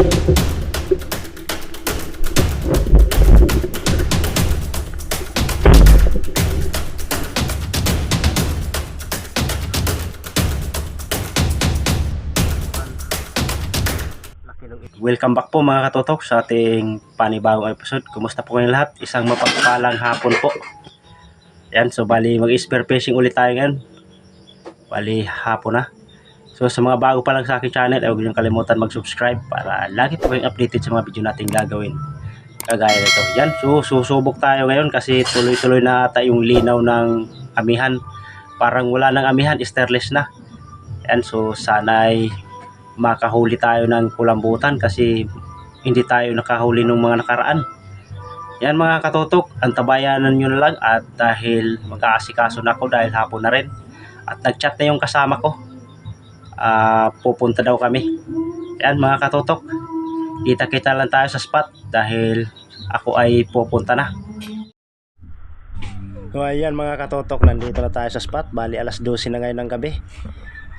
Welcome back po mga katotok sa ating panibagong episode. Kumusta po kayong lahat? Isang mapagpalang hapon po. Yan, so bali mag-spear fishing ulit tayo ngayon. Bali hapon na. So sa mga bago pa lang sa aking channel, huwag niyong kalimutan mag-subscribe para lagi po kayong updated sa mga video natin gagawin. Kagaya nito. Yan, so susubok tayo ngayon kasi tuloy-tuloy na ata yung linaw ng amihan. Parang wala ng amihan, starless na. Yan, so sana'y makahuli tayo ng kulambutan kasi hindi tayo nakahuli ng mga nakaraan. Yan mga katotok, antabayanan nyo na lang at dahil mag-aasikaso na ako dahil hapon na rin. At nag-chat na yung kasama ko. Ah, pupunta daw kami. Yan mga katotok, kita-kita lang tayo sa spot dahil ako ay pupunta na. So ayan mga katotok, nandito na tayo sa spot. Bali alas 12 na ngayon ng gabi.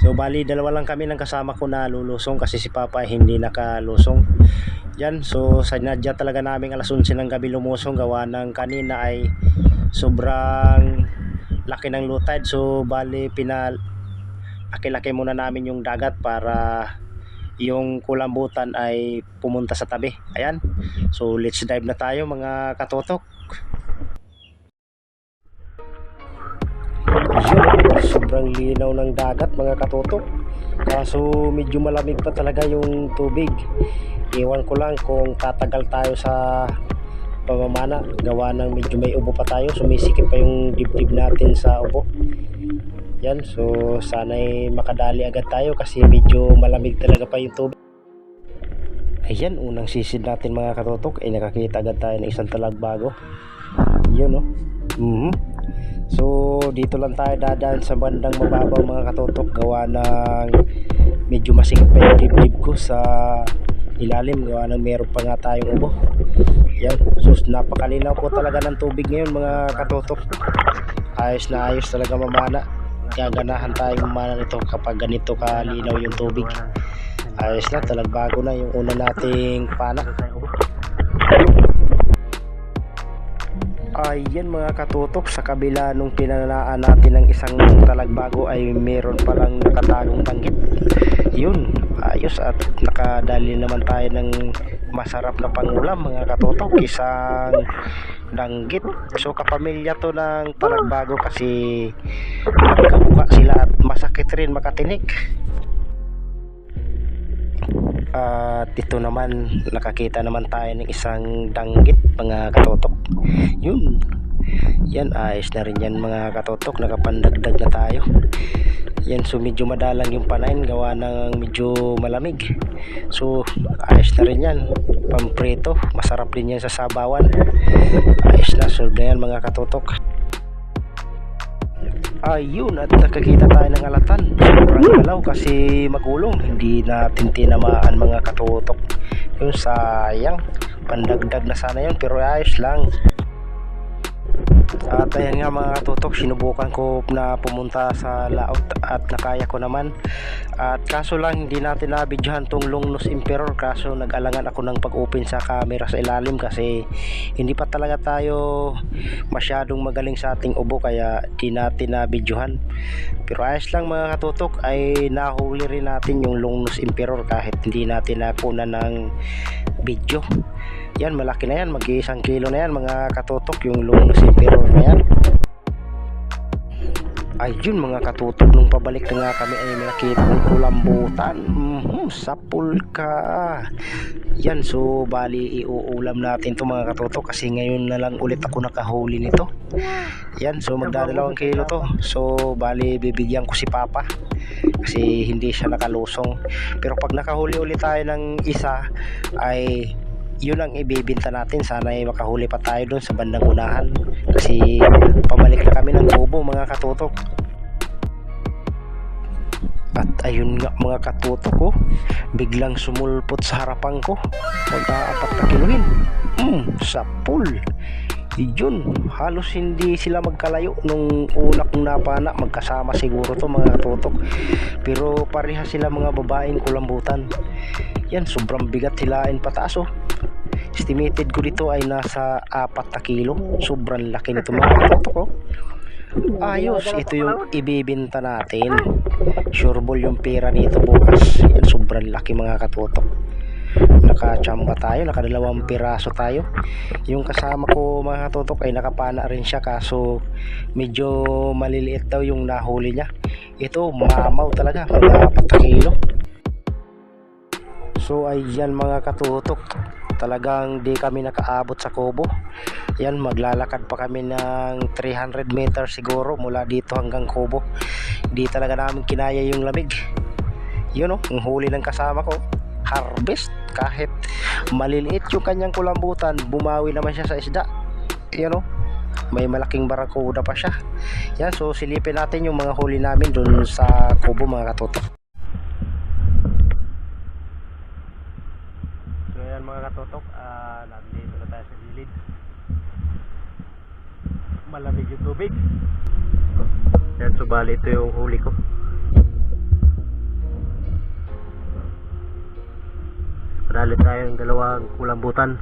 So bali dalawa lang kami ng kasama ko na lulusong kasi si Papa ay hindi nakalusong. Yan, so sinadya talaga namin alas 11 ng gabi lumusong gawa ng kanina ay sobrang laki ng low tide. So bali pinal laki-laki muna namin yung dagat para yung kulambutan ay pumunta sa tabi. Ayan. So let's dive na tayo mga katotok. Yun, sobrang linaw ng dagat mga katotok. Kaso medyo malamig pa talaga yung tubig. Iwan ko lang kung tatagal tayo sa pamamana. Gawa ng medyo may ubo pa tayo. Sumisikip pa yung dibdib natin sa ubo. Yan, so sana'y makadali agad tayo kasi medyo malamig talaga pa yung tubig. Ayan, unang sisid natin mga katotok ay nakakita agad tayo ng isang talagbago. Yun oh. Mhm. So dito lang tayo dadaan sa bandang mababaw mga katotok gawa ng medyo masikip pa yung dibdib ko sa ilalim gawa ng meron pa nga tayong ubo. Yan, so napakalinaw po talaga ng tubig ngayon mga katotok. Ayos na ayos talaga mamana. Gaganahan tayong mamana nito kapag ganito kalinaw yung tubig. Ayos na, talagbago na yung una nating panak. Ayan mga katutok sa kabila nung pinanaan natin ng isang talagbago ay meron palang nakatagong tanggit. Yun, ayos at nakadali naman tayo ng masarap na pangulam mga katutok isang danggit. So kapamilya to ng talagbago kasi magkabuka sila at masakit rin makatinik. At ito naman nakakita naman tayo ng isang danggit mga katotok. Yun. Yan ayos na rin yan mga katotok. Nakapandagdag na tayo. Yan so medyo madalang yung panain gawa ng medyo malamig. So ayos na rin yan. Pamprito. Masarap din yan sa sabawan. Ayos na. Solve na mga katotok. Ayun at nakakita tayo ng alatan. Sobrang galaw kasi magulong. Hindi natin tinamaan mga katutok. Yung sayang. Pandagdag na sana yun pero ayos lang. At ayan nga mga katutok, sinubukan ko na pumunta sa laot at nakaya ko naman. At kaso lang hindi natin nabidyohan tong Longnose Emperor kaso nag-alangan ako ng pag-open sa camera sa ilalim kasi hindi pa talaga tayo masyadong magaling sa ating ubo kaya di natin nabidyohan. Pero ayos lang mga katutok ay nahuli rin natin yung Longnose Emperor kahit hindi natin nakuna ng video. Yan malaki na yan, mag isang kilo na yan mga katutok yung Longnose Emperor na yan. Ayun mga katutok nung pabalik na nga kami ay nakita ng kulambutan. Mhm, sapul ka. Yan so bali iuulam natin to mga katutok kasi ngayon na lang ulit ako nakahuli nito. Yan so magdadalawang kilo to. So bali bibigyan ko si Papa kasi hindi siya nakalusong. Pero pag nakahuli ulit tayo ng isa ay yun ang ibibinta natin. Sana ay makahuli pa tayo doon sa bandang unahan. Kasi pabalik na kami ng kubo mga katutok. At ayun nga mga katutok ko biglang sumulpot sa harapan ko. Mag-aapat na kiluhin hmm, sa pool. Yun halos hindi sila magkalayo. Nung una kong napana magkasama siguro to mga katutok. Pero pareha sila mga babaeng kulambutan Yan, sobrang bigat hilain pataas oh. Estimated ko dito ay nasa 4 na kilo. Sobrang laki nito mga katotok oh. Ayos, ito yung ibibinta natin. Sureball yung pera nito bukas. Yan, sobrang laki mga katotok. Nakachamba tayo, nakadalawang piraso tayo. Yung kasama ko mga katotok ay nakapana rin siya kaso medyo maliliit daw yung nahuli niya. Ito, mamaw talaga, mga 4 na kilo. So ayan mga katutok. Talagang di kami nakaabot sa Kubo. Yan maglalakad pa kami ng 300 meters siguro Mula dito hanggang Kubo. Di talaga namin kinaya yung lamig. Yun o, ang huli ng kasama ko Harvest. Kahit maliliit yung kanyang kulambutan Bumawi naman siya sa isda. Yan o may malaking barakuda pa siya. Yan so silipin natin yung mga huli namin dun sa kubo mga katutok So ayan mga katotok, ah nandito na tayo sa gilid. Malamig yung tubig. Yan, so bali ito yung huli ko. Padali tayo ng dalawang kulambutan.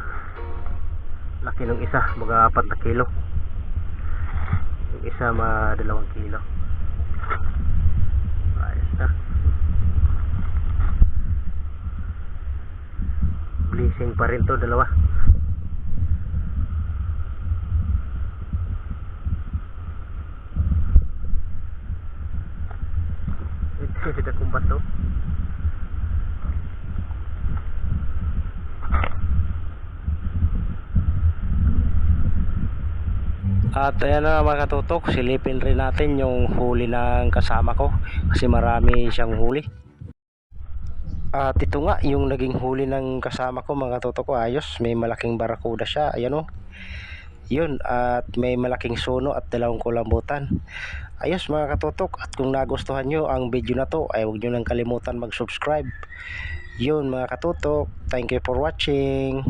Laki ng isa, mga apat na kilo. Yung isa, mga dalawang kilo. Ayos na. Blessing pa rin to, dalawa. Ito sila kung bato. At ayan na mga katutok, silipin rin natin yung huli ng kasama ko kasi marami siyang huli. At ito nga, yung naging huli ng kasama ko mga toto ko ayos. May malaking barakuda siya. Ayan o. Yun. At may malaking suno at dalawang kulambutan. Ayos mga katotok. At kung nagustuhan nyo ang video na to, ay huwag nyo nang kalimutan mag-subscribe. Yun mga katotok. Thank you for watching.